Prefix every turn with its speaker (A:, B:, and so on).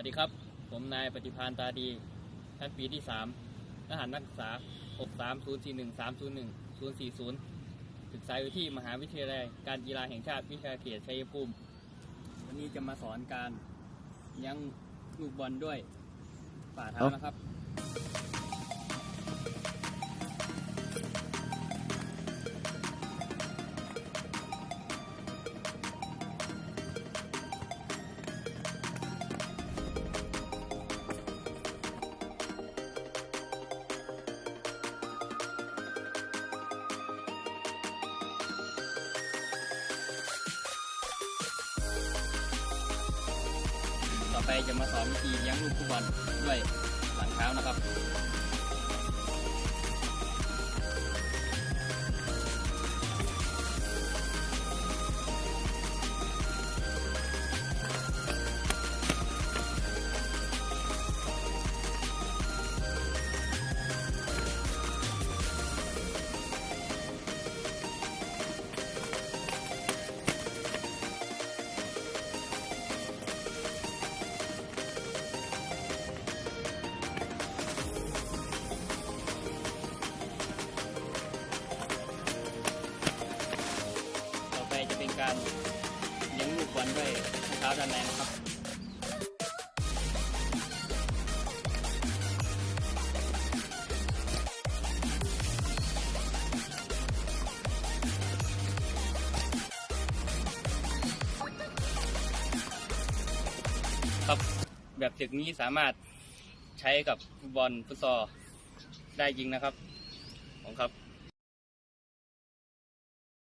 A: วัสดีครับ ผมนายปฏิพานตาดีชั้นปีที่3ทหารนักศึกษา 63041 301 040 ศึกษาอยู่ที่มหาวิทยาลัยการกีฬาแห่งชาติวิทยาเขตชัยภูมิ วันนี้จะมาสอนการยั้งลูกบอลด้วยฝ่าเท้านะครับ ต่อไปจะมาสอนวิธียั้งลูกฟุตบอลด้วยหลังเท้านะครับ เลี้ยงลูกบอลด้วยรองเท้าด้านในนะครับครับแบบตึกนี้สามารถใช้กับฟุตบอลฟุตซอลได้จริงนะครับ ของครับ